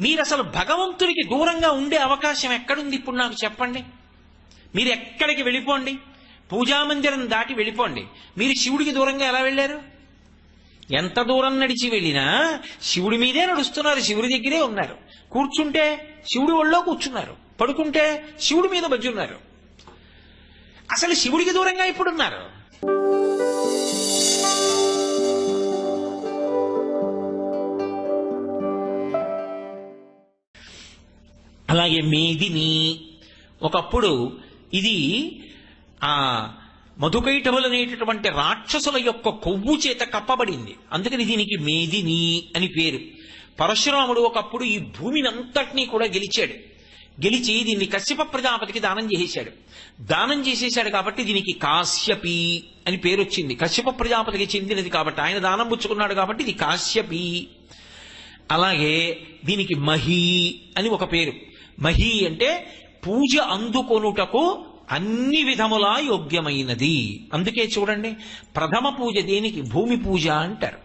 మీరు అసలు భగవంతుడికి దూరంగా ఉండే అవకాశం ఎక్కడుంది ఇప్పుడు నాకు చెప్పండి. మీరు ఎక్కడికి వెళ్ళిపోండి? పూజామందిరం దాటి వెళ్ళిపోండి. మీరు శివుడికి దూరంగా ఎలా వెళ్ళారు? ఎంత దూరం నడిచి వెళ్ళినా శివుడి మీదే నడుస్తున్నారు శివుడి దగ్గరే ఉన్నారు. కూర్చుంటే శివుడి ఒళ్ళో కూర్చున్నారు. పడుకుంటే శివుడి మీద బజ్జున్నారు. అసలు శివుడికి దూరంగా ఇప్పుడున్నారు అలాగే మేదిని ఒకప్పుడు ఇది ఆ మధుకైటవులు అనేటటువంటి రాక్షసుల యొక్క కొవ్వు చేత కప్పబడింది. అందుకని దీనికి మేదిని అని పేరు. పరశురాముడు ఒకప్పుడు ఈ భూమిని అంతటినీ కూడా గెలిచాడు. గెలిచి దీన్ని కశ్యప ప్రజాపతికి దానం చేసేశాడు. దానం చేసేశాడు కాబట్టి దీనికి కాశ్యపి అని పేరు వచ్చింది. కశ్యప ప్రజాపతికి చెందినది కాబట్టి ఆయన దానం పుచ్చుకున్నాడు కాబట్టి ఇది కాశ్యపి. అలాగే దీనికి మహి అని ఒక పేరు. మహి అంటే పూజ అందుకొనుటకు అన్ని విధములా యోగ్యమైనది. అందుకే చూడండి ప్రథమ పూజ దేనికి? భూమి పూజ అంటారు.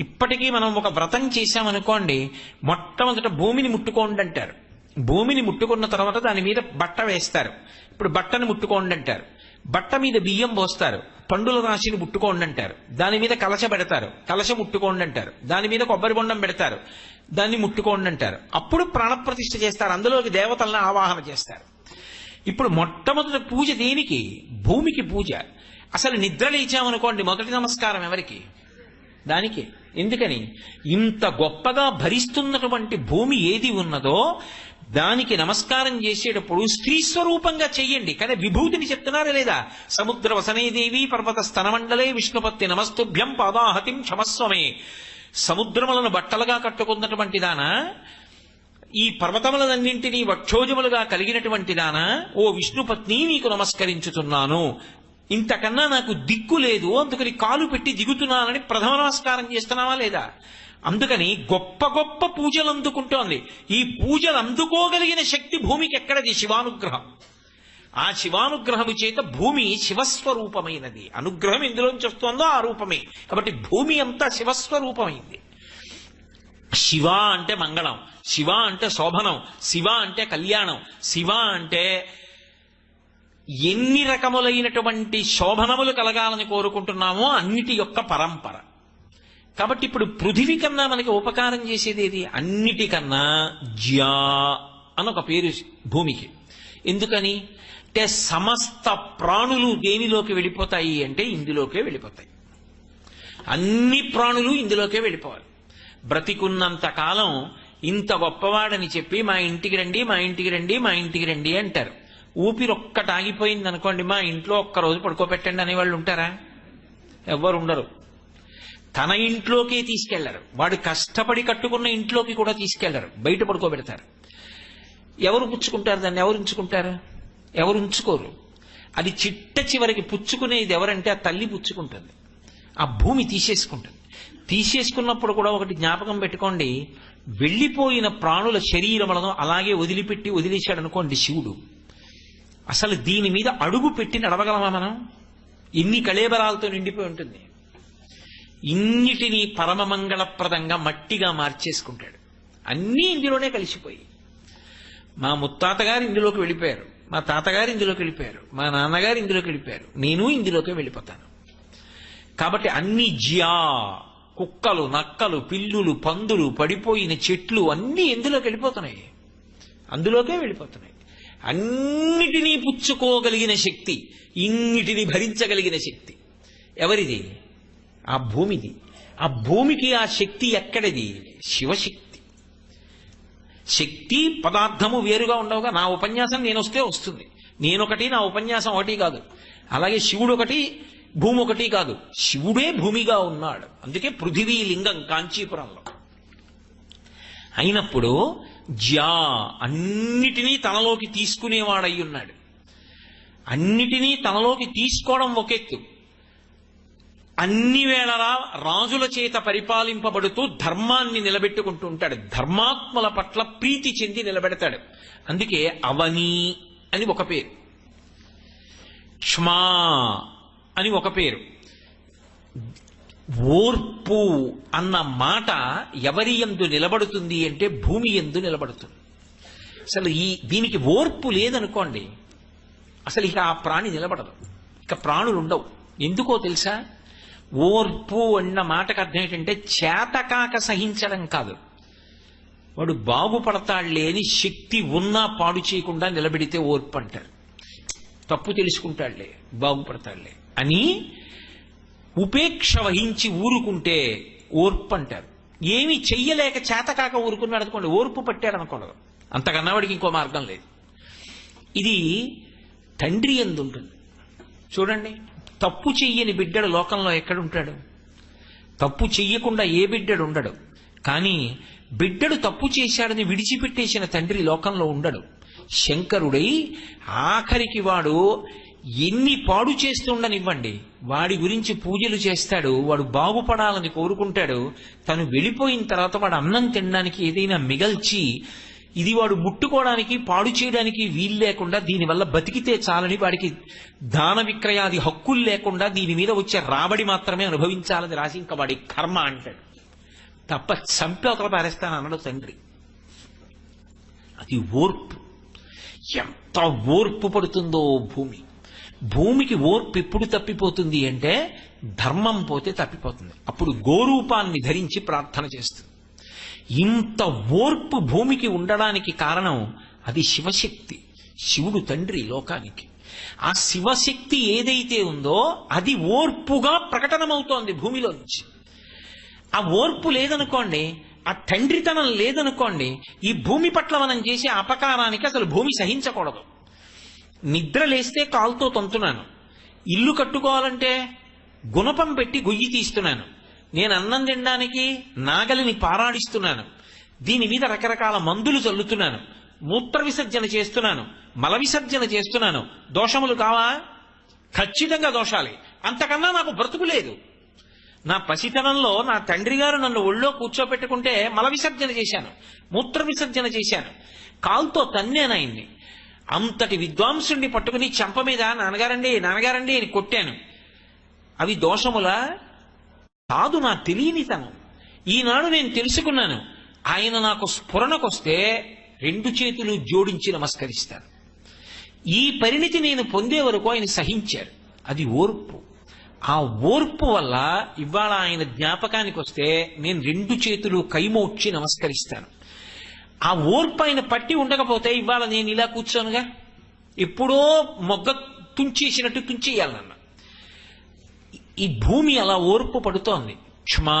ఇప్పటికీ మనం ఒక వ్రతం చేశామనుకోండి మొట్టమొదట భూమిని ముట్టుకోండి అంటారు. భూమిని ముట్టుకున్న తర్వాత దాని మీద బట్ట వేస్తారు. ఇప్పుడు బట్టను ముట్టుకోండి అంటారు. బట్ట మీద బియ్యం పోస్తారు. పండుల రాశిని ముట్టుకోండి అంటారు దాని మీద కలశ పెడతారు. కలశ ముట్టుకోండి అంటారు దాని మీద కొబ్బరి బొండం పెడతారు. దాన్ని ముట్టుకోండి అంటారు అప్పుడు ప్రాణప్రతిష్ఠ చేస్తారు. అందులోకి దేవతలను ఆవాహన చేస్తారు. ఇప్పుడు మొట్టమొదటి పూజ దేనికి? భూమికి పూజ. అసలు నిద్ర లేచామనుకోండి మొదటి నమస్కారం ఎవరికి? దానికి ఎందుకని? ఇంత గొప్పగా భరిస్తున్నటువంటి భూమి ఏది ఉన్నదో దానికి నమస్కారం చేసేటప్పుడు స్త్రీ స్వరూపంగా చెయ్యండి. కానీ విభూతిని చెప్తున్నారా లేదా? సముద్ర వసనేదేవి పర్వత స్తనమండలే విష్ణుపత్తి నమస్తుభ్యం పాదాహతిం క్షమస్వమే. సముద్రములను బట్టలుగా కట్టుకున్నటువంటి దానా? ఈ పర్వతములన్నింటినీ వక్షోజములుగా కలిగినటువంటి దానా? ఓ విష్ణుపత్ని నీకు నమస్కరించుతున్నాను ఇంతకన్నా నాకు దిక్కు లేదు అందుకని కాలు పెట్టి దిగుతున్నానని ప్రథమ నమస్కారం చేస్తున్నావా లేదా? అందుకని గొప్ప గొప్ప పూజలు అందుకుంటోంది. ఈ పూజలు అందుకోగలిగిన శక్తి భూమికి ఎక్కడది శివానుగ్రహం. ఆ శివానుగ్రహము చేత భూమి శివస్వరూపమైనది. అనుగ్రహం ఎందులోంచి వస్తుందో ఆ రూపమే. కాబట్టి భూమి అంతా శివస్వరూపమైంది. శివ అంటే మంగళం శివ అంటే శోభనం శివ అంటే కళ్యాణం శివ అంటే ఎన్ని రకములైనటువంటి శోభనములు కలగాలని కోరుకుంటున్నామో అన్నిటి యొక్క పరంపర. కాబట్టి ఇప్పుడు పృథివీ కన్నా మనకి ఉపకారం చేసేది ఏది? అన్నిటికన్నా జ్యా అని ఒక పేరు భూమికి. ఎందుకని? అంటే సమస్త ప్రాణులు దేనిలోకి వెళ్ళిపోతాయి అంటే ఇందులోకే వెళ్ళిపోతాయి. అన్ని ప్రాణులు ఇందులోకే వెళ్ళిపోవాలి. బ్రతికున్నంత కాలం ఇంత గొప్పవాడని చెప్పి మా ఇంటికి రండి మా ఇంటికి రండి మా ఇంటికి రండి అంటారు. ఊపిరి ఒక్కటి ఆగిపోయింది అనుకోండి మా ఇంట్లో ఒక్క రోజు పడుకోబెట్టండి అనేవాళ్ళు ఉంటారా? ఎవ్వరు ఉండరు. తన ఇంట్లోకే తీసుకెళ్ళరు. వాడు కష్టపడి కట్టుకున్న ఇంట్లోకి కూడా తీసుకెళ్ళరు. బయట పడుకోబెడతారు. ఎవరు పుచ్చుకుంటారు? దాన్ని ఎవరు ఉంచుకుంటారు? ఎవరు ఉంచుకోరు. అది చిట్ట చివరికి పుచ్చుకునేది ఎవరంటే ఆ తల్లి పుచ్చుకుంటుంది. ఆ భూమి తీసేసుకుంటుంది. తీసేసుకున్నప్పుడు కూడా ఒకటి జ్ఞాపకం పెట్టుకోండి. వెళ్ళిపోయిన ప్రాణుల శరీరములను అలాగే వదిలిపెట్టి వదిలేశాడు అనుకోండి శివుడు. అసలు దీని మీద అడుగు పెట్టి నడవగలమా మనం? ఇన్ని కళేబరాలతో నిండిపోయి ఉంటుంది. ఇన్నిటినీ పరమమంగళప్రదంగా మట్టిగా మార్చేసుకుంటాడు. అన్నీ ఇందులోనే కలిసిపోయి. మా ముత్తాతగారు ఇందులోకి వెళ్ళిపోయారు. మా తాతగారు ఇందులోకి వెళ్ళిపోయారు. మా నాన్నగారు ఇందులోకి వెళ్ళిపోయారు. నేను ఇందులోకి వెళ్ళిపోతాను. కాబట్టి అన్ని జియా కుక్కలు నక్కలు పిల్లులు పందులు పడిపోయిన చెట్లు అన్నీ ఎందులోకి వెళ్ళిపోతున్నాయి? అందులోకే వెళ్ళిపోతున్నాయి. అన్నిటినీ పుచ్చుకోగలిగిన శక్తి ఇన్నిటిని భరించగలిగిన శక్తి. ఎవరిది? ఆ భూమిది. ఆ భూమికి ఆ శక్తి ఎక్కడిది? శివశక్తి. శక్తి పదార్థము వేరుగా ఉండవుగా. నా ఉపన్యాసం నేను వస్తే వస్తుంది. నేనొకటి నా ఉపన్యాసం ఒకటి కాదు. అలాగే శివుడు ఒకటి భూమి ఒకటి కాదు. శివుడే భూమిగా ఉన్నాడు. అందుకే పృథివీ లింగం కాంచీపురంలో. అయినప్పుడు జ్యా అన్నిటినీ తనలోకి తీసుకునేవాడై ఉన్నాడు. అన్నిటినీ తనలోకి తీసుకోవడం ఒక ఎత్తు. అన్ని వేళలా రాజుల చేత పరిపాలింపబడుతూ ధర్మాన్ని నిలబెట్టుకుంటూ ఉంటాడు. ధర్మాత్మల పట్ల ప్రీతి చెంది నిలబెడతాడు. అందుకే అవని అని ఒక పేరు. క్ష్మా అని ఒక పేరు. ఓర్పు అన్న మాట ఎవరి ఎందు నిలబడుతుంది అంటే భూమి ఎందు నిలబడుతుంది. అసలు ఈ దీనికి ఓర్పు లేదనుకోండి అసలు ఇక ఆ ప్రాణి నిలబడదు. ఇక ప్రాణులు ఉండవు. ఎందుకో తెలుసా? ఓర్పు అన్న మాటకు అర్థం ఏంటంటే చేతకాక సహించడం కాదు. వాడు బాగుపడతాడులే అని శక్తి ఉన్నా పాడు చేయకుండా నిలబెడితే ఓర్పు అంటారు. తప్పు తెలుసుకుంటాడులే బాగుపడతాడులే అని ఉపేక్ష వహించి ఊరుకుంటే ఓర్పు అంటారు ఏమి చెయ్యలేక చేతకాక ఊరుకున్నాడు అనుకోండి ఓర్పు పట్టాడు అనకూడదు అంతకన్నా వాడికి ఇంకో మార్గం లేదు. ఇది తండ్రి ఎందుంటుంది? చూడండి తప్పు చెయ్యని బిడ్డడు లోకంలో ఎక్కడుంటాడు? తప్పు చెయ్యకుండా ఏ బిడ్డడు ఉండడు. కానీ బిడ్డడు తప్పు చేశాడని విడిచిపెట్టేసిన తండ్రి లోకంలో ఉండడు. శంకరుడై ఆఖరికి వాడు ఎన్ని పాడు చేస్తుండనివ్వండి వాడి గురించి పూజలు చేస్తాడు వాడు బాగుపడాలని కోరుకుంటాడు తను వెళ్ళిపోయిన తర్వాత వాడు అన్నం తినడానికి ఏదైనా మిగల్చి ఇది వాడు ముట్టుకోవడానికి పాడు చేయడానికి వీలు లేకుండా దీనివల్ల బతికితే చాలని వాడికి దాన విక్రయాది హక్కులు లేకుండా దీని మీద వచ్చే రాబడి మాత్రమే అనుభవించాలని రాసి ఇంకా వాడి కర్మ అంటాడు. తప్ప చంపి ఒకరు పారేస్తాను అన్నాడు తండ్రి. అది ఓర్పు. ఎంత ఓర్పు పడుతుందో భూమి. భూమికి ఓర్పు ఎప్పుడు తప్పిపోతుంది అంటే ధర్మం పోతే తప్పిపోతుంది. అప్పుడు గోరూపాన్ని ధరించి ప్రార్థన చేస్తుంది. ఇంత ఓర్పు భూమికి ఉండడానికి కారణం అది శివశక్తి. శివుడు తండ్రి లోకానికి. ఆ శివశక్తి ఏదైతే ఉందో అది ఓర్పుగా ప్రకటనమవుతోంది భూమిలో నుంచి ఆ ఓర్పు లేదనుకోండి ఆ తండ్రితనం లేదనుకోండి ఈ భూమి పట్ల మనం చేసే అపకారానికి అసలు భూమి సహించకూడదు. నిద్ర లేస్తే కాలుతో తంతున్నాను. ఇల్లు కట్టుకోవాలంటే గుణపం పెట్టి గొయ్యి తీస్తున్నాను. నేను అన్నం తినడానికి నాగలిని పారాడిస్తున్నాను. దీని మీద రకరకాల మందులు చల్లుతున్నాను. మూత్ర విసర్జన చేస్తున్నాను. మల విసర్జన చేస్తున్నాను. దోషములు కావా? ఖచ్చితంగా దోషాలే. అంతకన్నా నాకు బ్రతుకు లేదు. నా పసితనంలో నా తండ్రి గారు నన్ను ఒళ్ళో కూర్చోపెట్టుకుంటే మల విసర్జన చేశాను. మూత్ర విసర్జన చేశాను. కాల్తో తన్నాను అంతటి విద్వాంసుడిని పట్టుకుని చెంప మీద నాన్నగారండి నాన్నగారండి అని కొట్టాను. అవి దోషముల? కాదు నా తెలియనితనం. ఈనాడు నేను తెలుసుకున్నాను. ఆయన నాకు స్ఫురణకొస్తే రెండు చేతులు జోడించి నమస్కరిస్తాను ఈ పరిణితి నేను పొందే వరకు ఆయన సహించారు అది ఓర్పు. ఆ ఓర్పు వల్ల ఇవాళ ఆయన జ్ఞాపకానికి వస్తే నేను రెండు చేతులు కైమోడ్చి నమస్కరిస్తాను. ఆ ఓర్పు ఆయన పట్టి ఉండకపోతే ఇవాళ నేను ఇలా కూర్చోనుగా? ఎప్పుడో మొగ్గ తుంచేసినట్టు తుంచేయాలన్న ఈ భూమి అలా ఓర్పు పడుతోంది. క్షమా